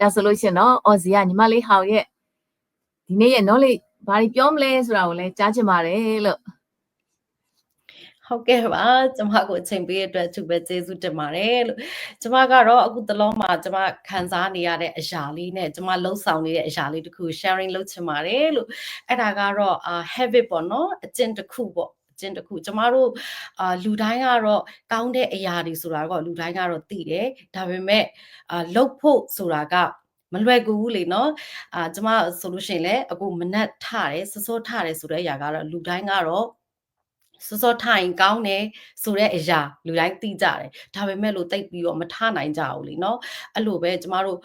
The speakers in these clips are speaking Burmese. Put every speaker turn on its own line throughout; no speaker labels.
ဒါဆိုလို့ရှရင်တော့အော်ဇီကညီမလေးဟောင်ရဲ့ဒီနေ့ရဲ့ knowledge ဘာတွေပြောမလဲဆိုတာကိုလည်းကြားချင်ပါတယ်လို့
ဟုတ်ကဲ့ပါကျမကိုအချိန်ပေးတဲ့အတွက်သူပဲကျေးဇူးတင်ပါတယ်လို့ကျမကတော့အခုတလုံးမှာကျမခံစားနေရတဲ့အရာလေးနဲ့ကျမလှုပ်ဆောင်နေတဲ့အရာလေးတခု sharing လုပ်ချင်ပါတယ်လို့အဲ့ဒါကတော့အာ habit ပေါ့နော်အကျင့်တစ်ခုပေါ့ ကျင့်တစ်ခုကျမတို့အာလူတိုင်းကတော့ကောင်းတဲ့အရာတွေဆိုတာတော့လူတိုင်းကတော့သိတယ်ဒါပေမဲ့အာလှုပ်ဖို့ဆိုတာကမလွယ်ကူဘူးလေနော်အာကျမဆိုလို့ရှိရင်လည်းအခုမနက်ထတယ်စစောထတယ်ဆိုတဲ့အရာကတော့လူတိုင်းကတော့ စောစောထိုင်ကောင်းတယ်ဆိုတဲ့အရာလူတိုင်းသိကြတယ်ဒါပေမဲ့လို့တိတ်ပြီးတော့မထနိုင်ကြဘူးလीเนาะအဲ့လိုပဲကျမတို့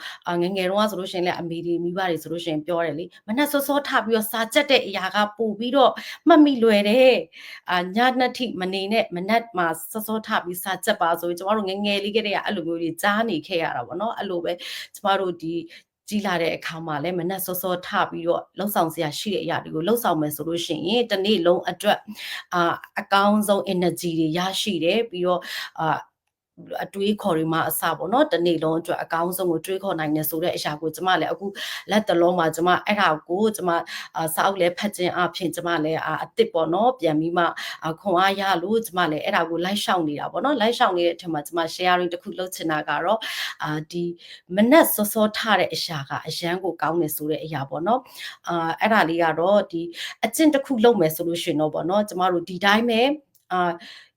ငငယ်တုန်းကဆိုလို့ရှိရင်လည်းအမေဒီမိဘတွေဆိုလို့ရှိရင်ပြောတယ်လीမနဲ့စောစောထပြီးတော့စာကြက်တဲ့အရာကပို့ပြီးတော့မှတ်မိလွယ်တယ်အာညနှစ်ထိမနေနဲ့မနက်မှာစောစောထပြီးစာကြက်ပါဆိုရင်ကျမတို့ငငယ်လေးကတည်းကအဲ့လိုမျိုးတွေကြားနေခဲ့ရတာပေါ့เนาะအဲ့လိုပဲကျမတို့ဒီ ကြီးလာတဲ့အခါမှာလည်းမနက်စောစောထပြီးတော့လှုပ်ဆောင်စရာရှိတဲ့အရာတွေကိုလှုပ်ဆောင်မယ်ဆိုလို့ရှိရင်တနေ့လုံးအတွက်အာအကောင်းဆုံး energy တွေရရှိတယ်ပြီးတော့အာ အတွေးခေါ်တွေမှာအစပေါ့နော်တနေ့လုံးအတွက်အကောင်းဆုံးကိုတွေးခေါ်နိုင်တယ်ဆိုတဲ့အရာကိုကျမလည်းအခုလက်တလုံးမှာကျမအဲ့ဒါကိုကျမစာအုပ်လည်းဖတ်ခြင်းအပြင်ကျမလည်းအစ်စ်ပေါ့နော်ပြန်ပြီးမှခွန်အားရလို့ကျမလည်းအဲ့ဒါကိုလိုက်ရှောင်နေတာပေါ့နော်လိုက်ရှောင်နေတဲ့အထက်မှာကျမ sharing တစ်ခုလုပ်ချင်တာကတော့အာဒီမနက်စောစောထတဲ့အရာကအရန်ကိုကောင်းတယ်ဆိုတဲ့အရာပေါ့နော်အာအဲ့ဒါလေးကတော့ဒီအကျင့်တစ်ခုလုပ်မယ်ဆိုလို့ရှိရင်တော့ပေါ့နော်ကျမတို့ဒီတိုင်းပဲ အာ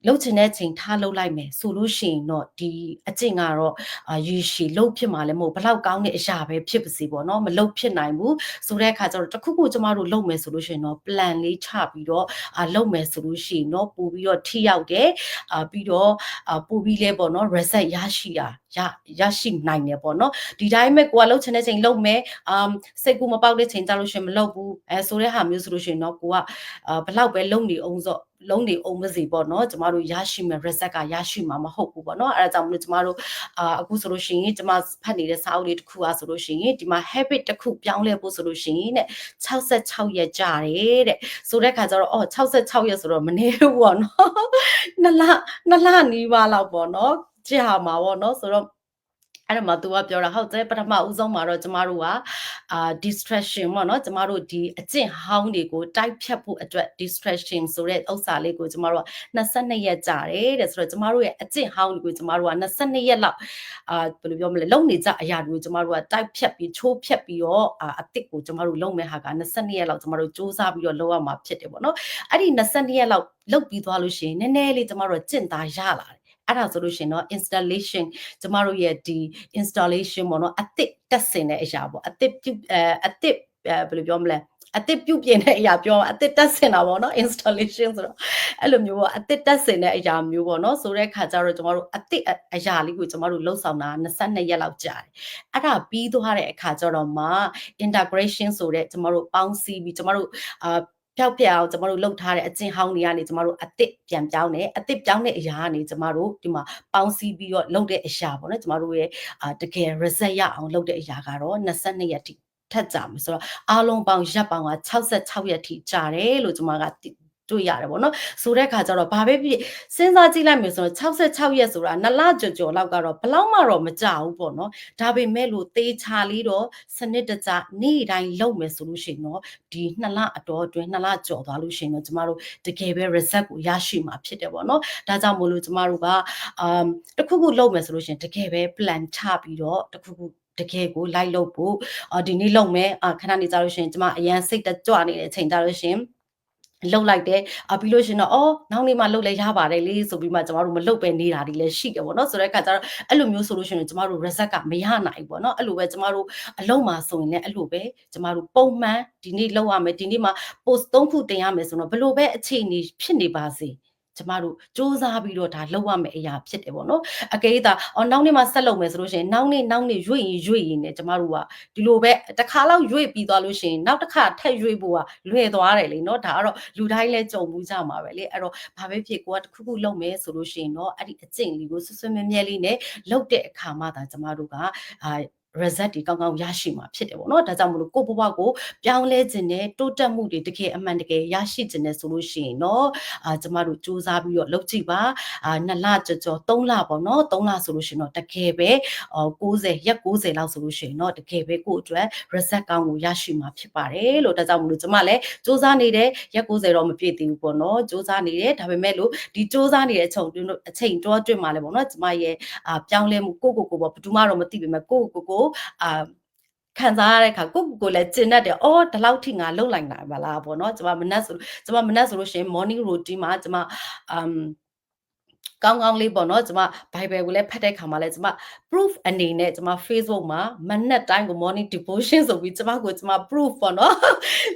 လှုပ်ချင်တဲ့ချိန်ထားလှုပ်လိုက်မယ်ဆိုလို့ရှိရင်တော့ဒီအကျင့်ကတော့အာရည်ရှည်လှုပ်ဖြစ်မှာလည်းမဟုတ်ဘလောက်ကောင်းတဲ့အရာပဲဖြစ်ပါစေပေါ့နော်မလှုပ်ဖြစ်နိုင်ဘူးဆိုတဲ့အခါကျတော့တခုခုကျမတို့လှုပ်မယ်ဆိုလို့ရှိရင်တော့ plan လေးချပြီးတော့အာလှုပ်မယ်ဆိုလို့ရှိရင်တော့ပို့ပြီးတော့ထိရောက်တယ်အာပြီးတော့အာပို့ပြီးလဲပေါ့နော် result ရရှိတာရရရှိနိုင်တယ်ပေါ့နော်ဒီတိုင်းမဲ့ကိုကလှုပ်ချင်တဲ့ချိန်လှုပ်မယ်အာစိတ်ကူမပေါက်တဲ့ချိန်ကြလို့ရှိရင်မလှုပ်ဘူးအဲဆိုတဲ့ဟာမျိုးဆိုလို့ရှိရင်တော့ကိုကအာဘလောက်ပဲလှုပ်နေအောင်ဆို လုံးနေအောင်မစီပေါ့နော်ကျမတို့ရရှိမယ် result ကရရှိမှာမဟုတ်ဘူးပေါ့နော်အဲဒါကြောင့်မလို့ကျမတို့အာအခုဆိုလို့ရှိရင်ကျမဖတ်နေတဲ့စာအုပ်လေးတစ်ခုအားဆိုလို့ရှိရင်ဒီမှာ habit တစ်ခုပြောင်းလဲဖို့ဆိုလို့ရှိရင်တဲ့66ရက်ကြာတယ်တဲ့ဆိုတဲ့ခါကျတော့အော်66ရက်ဆိုတော့မနေဘူးပေါ့နော်နှစ်လနှစ်လနီးပါးလောက်ပေါ့နော်ကြာမှာပေါ့နော်ဆိုတော့ အဲ့ဒါမှ तू ကပြောတာဟုတ်တယ်ပထမဦးဆုံးမှာတော့ကျမတို့ကအာ distraction ပေါ့နော်ကျမတို့ဒီအကျင့်ဟောင်းတွေကိုတိုက်ဖြတ်ဖို့အတွက် distraction ဆိုတဲ့ဥစ္စာလေးကိုကျမတို့က22ရက်ကြာတယ်တဲ့ဆိုတော့ကျမတို့ရဲ့အကျင့်ဟောင်းတွေကိုကျမတို့က22ရက်လောက်အာဘယ်လိုပြောမလဲလုံနေကြအရာတွေကိုကျမတို့ကတိုက်ဖြတ်ပြီးချိုးဖြတ်ပြီးတော့အာအစ်စ်ကိုကျမတို့လုံမဲ့ဟာက22ရက်လောက်ကျမတို့စူးစမ်းပြီးတော့လုပ်ရမှာဖြစ်တယ်ပေါ့နော်အဲ့ဒီ22ရက်လောက်လုပ်ပြီးသွားလို့ရှိရင်နည်းနည်းလေးကျမတို့ကျင့်သားရလာတယ် အဲ့ဒါဆိုလို့ရှိရင်တော့ installation ကျမတို့ရဲ့ဒီ installation ပေါ့နော်အသစ်တက်ဆင်တဲ့အရာပေါ့အသစ်ပြုအဲအသစ်ဘယ်လိုပြောမလဲအသစ်ပြုပြင်တဲ့အရာပြောအသစ်တက်ဆင်တာပေါ့နော် installation ဆိုတော့အဲ့လိုမျိုးပေါ့အသစ်တက်ဆင်တဲ့အရာမျိုးပေါ့နော်ဆိုတဲ့ခါကျတော့ကျမတို့အသစ်အရာလေးကိုကျမတို့လှုပ်ဆောင်တာ22ရက်လောက်ကြာတယ်အဲ့ဒါပြီးသွားတဲ့အခါကျတော့မှ integration ဆိုတဲ့ကျမတို့ပေါင်းစည်းပြီးကျမတို့အာ ပျောက်ပြအောင်ကျမတို့လှုပ်ထားတဲ့အကျင့်ဟောင်းတွေကနေကျမတို့အစ်စ်ပြန်ပြောင်းတယ်အစ်စ်ပြောင်းတဲ့အရာကနေကျမတို့ဒီမှာပေါင်းစည်းပြီးတော့လှုပ်တဲ့အရာပေါ့နော်ကျမတို့ရဲ့အာတကယ် result ရအောင်လှုပ်တဲ့အရာကတော့22ရက်ထိထက်ကြမယ်ဆိုတော့အားလုံးပေါင်းရက်ပေါင်းက66ရက်ထိကြာတယ်လို့ကျွန်မက တွေ့ရတယ်ပေါ့နော်ဆိုတဲ့ခါကျတော့ဘာပဲဖြစ်စဉ်းစားကြည့်လိုက်မယ်ဆိုတော့66ရက်ဆိုတာနှစ်လကျော်ကျော်လောက်ကတော့ဘလောက်မှတော့မကြဘူးပေါ့နော်ဒါပေမဲ့လို့သေချာလေးတော့စနစ်တကျနေ့တိုင်းလုပ်မယ်ဆိုလို့ရှိရင်တော့ဒီနှစ်လအတော်အတွင်းနှစ်လကျော်သွားလို့ရှိရင်တော့ကျမတို့တကယ်ပဲ result ကိုရရှိမှာဖြစ်တယ်ပေါ့နော်ဒါကြောင့်မို့လို့ကျမတို့ကအမ်တခုခုလုပ်မယ်ဆိုလို့ရှိရင်တကယ်ပဲ plan ချပြီးတော့တခုခုတကယ်ကိုလိုက်လုပ်ဖို့အော်ဒီနေ့လုပ်မယ်အခဏနေကြလို့ရှိရင်ကျမအရန်စိတ်တကြွနေတဲ့အချိန်ကြလို့ရှိရင် လှုပ်လိုက်တယ်အပြီးလို့ရှင်တော့အော်နောက်နေ့မှလှုပ်လဲရပါတယ်လေဆိုပြီးမှကျမတို့မလှုပ်ပဲနေတာဒီလည်းရှိတယ်ပေါ့နော်ဆိုတဲ့အခါကျတော့အဲ့လိုမျိုးဆိုလို့ရှင်ကျမတို့ result ကမရနိုင်ဘူးပေါ့နော်အဲ့လိုပဲကျမတို့အလုံးမှာဆိုရင်လည်းအဲ့လိုပဲကျမတို့ပုံမှန်ဒီနေ့လှုပ်ရမယ်ဒီနေ့မှ post 3ခုတင်ရမယ်ဆိုတော့ဘလို့ပဲအခြေအနေဖြစ်နေပါစေ ကျမတို့စ조사ပြီးတော့ဒါလုပ်ရမယ့်အရာဖြစ်တယ်ပေါ့နော်အကယ်၍သာအော်နောက်နေ့မှဆက်လုပ်မယ်ဆိုလို့ရှိရင်နောက်နေ့နောက်နေ့ရွေ့ရင်ရွေ့ရင်ねကျမတို့ကဒီလိုပဲတစ်ခါလောက်ရွေ့ပြီးသွားလို့ရှိရင်နောက်တစ်ခါထက်ရွေ့ဖို့ကလွယ်သွားတယ်လေနော်ဒါကတော့လူတိုင်းလဲကြုံမှုကြမှာပဲလေအဲ့တော့ဘာပဲဖြစ်ကိုကတစ်ခုခုလုပ်မယ်ဆိုလို့ရှိရင်တော့အဲ့ဒီအကျင့်လေးကိုဆွဆွမြဲမြဲလေးနဲ့လုပ်တဲ့အခါမှသာကျမတို့ကအာ result တွေကောင်းကောင်းရရှိမှာဖြစ်တယ်ပေါ့နော်ဒါကြောင့်မလို့ကိုယ့်ဘဝကိုပြောင်းလဲခြင်းနဲ့တိုးတက်မှုတွေတကယ်အမှန်တကယ်ရရှိခြင်းနဲ့ဆိုလို့ရှိရင်တော့အာကျမတို့စူးစမ်းပြီးတော့လုပ်ကြည့်ပါအာ2လကြော်ကြော်3လပေါ့နော်3လဆိုလို့ရှိရင်တော့တကယ်ပဲအော်90ရက်90လောက်ဆိုလို့ရှိရင်တော့တကယ်ပဲကိုယ့်အတွက် result ကောင်းကိုရရှိမှာဖြစ်ပါတယ်လို့ဒါကြောင့်မလို့ကျမလည်းစူးစမ်းနေတဲ့ရက်90တော့မပြည့်သေးဘူးပေါ့နော်စူးစမ်းနေတယ်ဒါပေမဲ့လို့ဒီစူးစမ်းနေတဲ့အချိန်တွင်းအချိန်တော့အတွင်းမှာလည်းပေါ့နော်ကျမရဲ့အာပြောင်းလဲမှုကိုကိုကိုပေါ့ဘယ်သူမှတော့မသိပေမဲ့ကိုကိုကိုအာခံစားရတဲ့အခါကိုကိုကိုလည်းကျင်တတ်တယ်။အော်ဒီလောက်ထိငါလှုပ်လိုက်နိုင်ပါလားပေါ့နော်။ကျွန်မမနက်ဆိုကျွန်မမနက်ဆိုလို့ရှိရင် morning routine မှာကျွန်မ um ကောင်းကောင်းလေးပေါ့နော်ကျွန်မ Bible ကိုလည်းဖတ်တဲ့ခါမှာလည်းကျွန်မ proof အနေနဲ့ကျွန်မ Facebook မှာမနက်တိုင်းကို morning devotion ဆိုပြီးကျွန်မကိုကျွန်မ proof ပေါ့နော်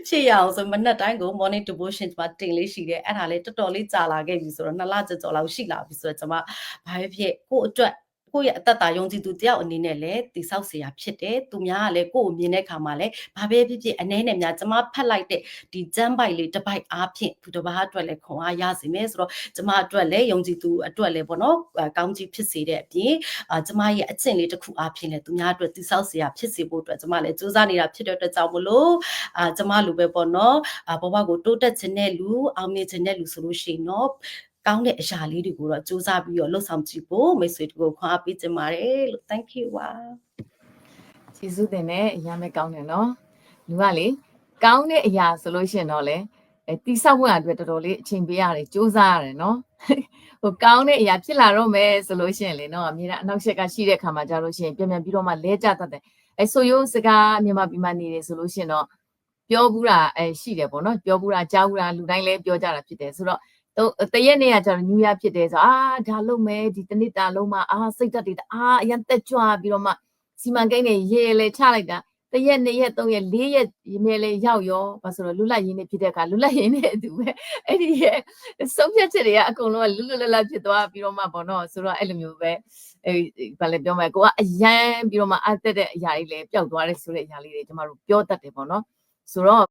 ဖြစ်ရအောင်ဆိုမနက်တိုင်းကို morning devotion ကျွန်မတင်လေးရှိတယ်အဲ့ဒါလေးတော်တော်လေးကြာလာခဲ့ပြီဆိုတော့နှစ်လကျော်ကျော်လောက်ရှိလာပြီဆိုတော့ကျွန်မဘာပဲဖြစ်ကို့အတွက် ကိုယ့်ရဲ့အသက်တာယုံကြည်သူတယောက်အနေနဲ့လည်းတိဆောက်เสียဖြစ်တယ်သူများကလည်းကိုယ့်ကိုမြင်တဲ့ခါမှာလည်းဘာပဲဖြစ်ဖြစ်အနေနဲ့များကျွန်မဖတ်လိုက်တဲ့ဒီဂျမ်ဘိုက်လေးတစ်ပိုက်အားဖြင့်သူတစ်ပါးအတွက်လည်းခွန်အားရစေမယ်ဆိုတော့ကျမအတွက်လည်းယုံကြည်သူအတွက်လည်းပေါ့နော်ကောင်းကြီးဖြစ်စေတဲ့အပြင်အာကျမရဲ့အကျင့်လေးတစ်ခုအားဖြင့်လည်းသူများအတွက်တိဆောက်เสียဖြစ်စေဖို့အတွက်ကျမလည်းစူးစမ်းနေတာဖြစ်တဲ့အတွက်ကြောင့်မလို့အာကျမလိုပဲပေါ့နော်အာဘဝကိုတိုးတက်ခြင်းတဲ့လူအောင်မြင်ခြင်းတဲ့လူဆိုလို့ရှိရင်တော့ ကောင်းတဲ့အရာလေးတွေကိုတော့စူးစမ်းပြီးတော့လှုပ်ဆောင်ကြည့်ဖို့မိတ်ဆွေတို့ကိုခွန်အားပေးချင်ပါတယ်လို့ thank you ပါ
ကျေးဇူးတင်နဲ့အရင်မဲ့ကောင်းတယ်နော်လူကလေကောင်းတဲ့အရာဆိုလို့ရှိရင်တော့လေအဲတိဆောက်ဖို့အတွက်တော်တော်လေးအချိန်ပေးရတယ်စူးစမ်းရတယ်နော်ဟိုကောင်းတဲ့အရာဖြစ်လာတော့မယ်ဆိုလို့ရှိရင်လေနော်အမြဲတမ်းအနောက်ရှက်ကရှိတဲ့ခါမှာကြာလို့ရှိရင်ပြန်ပြန်ပြီးတော့မှလဲကျတတ်တယ်အဲဆိုရိုးစကားမြန်မာပြည်မှာနေတယ်ဆိုလို့ရှိရင်တော့ပြောဘူးတာအဲရှိတယ်ပေါ့နော်ပြောဘူးတာကြားဘူးတာလူတိုင်းလည်းပြောကြတာဖြစ်တယ်ဆိုတော့ တော့တရက်နေ့ကကျတော့ညူရဖြစ်တယ်ဆိုအာဒါလုံးမယ်ဒီတနစ်တာလုံးမှာအာစိတ်ဓာတ်တွေအာအရင်တက်ကြွပြီးတော့မှစီမံကိန်းတွေရေလေချလိုက်တာတရက်နှစ်ရက်သုံးရက်လေးရက်ရေမဲလေရောက်ရောဘာဆိုတော့လွတ်လပ်ရင်းနေဖြစ်တဲ့အခါလွတ်လပ်ရင်းနေအတူပဲအဲ့ဒီရဲ့ဆုံးဖြတ်ချက်တွေကအကုန်လုံးကလွတ်လွတ်လပ်လပ်ဖြစ်သွားပြီးတော့မှပေါ့နော်ဆိုတော့အဲ့လိုမျိုးပဲအဲဘာလဲပြောမယ်ကိုကအရန်ပြီးတော့မှအသက်တဲ့အရာတွေလည်းပျောက်သွားတယ်ဆိုတဲ့အရာလေးတွေကျမတို့ပြောတတ်တယ်ပေါ့နော်ဆိုတော့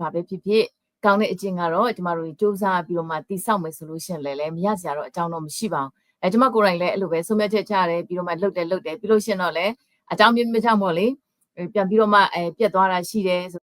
ဘာပဲဖြစ်ဖြစ် ကောင်းတဲ့အကျင့်ကတော့ကျမတို့စူးစမ်းပြီးတော့မှတိဆောက်မယ်ဆိုလို့ရှိရင်လည်းမရစရာတော့အကြောင်းတော့မရှိပါဘူးအဲကျမကိုယ်တိုင်လည်းအဲ့လိုပဲဆုံးဖြတ်ချက်ချရတယ်ပြီးတော့မှလှုပ်တယ်လှုပ်တယ်ပြီးလို့ရှိရင်တော့လည်းအကြောင်းပြင်းမကြောက်မို့လေပြန်ပြီးတော့မှအဲပြက်သွားတာရှိတယ်ဆို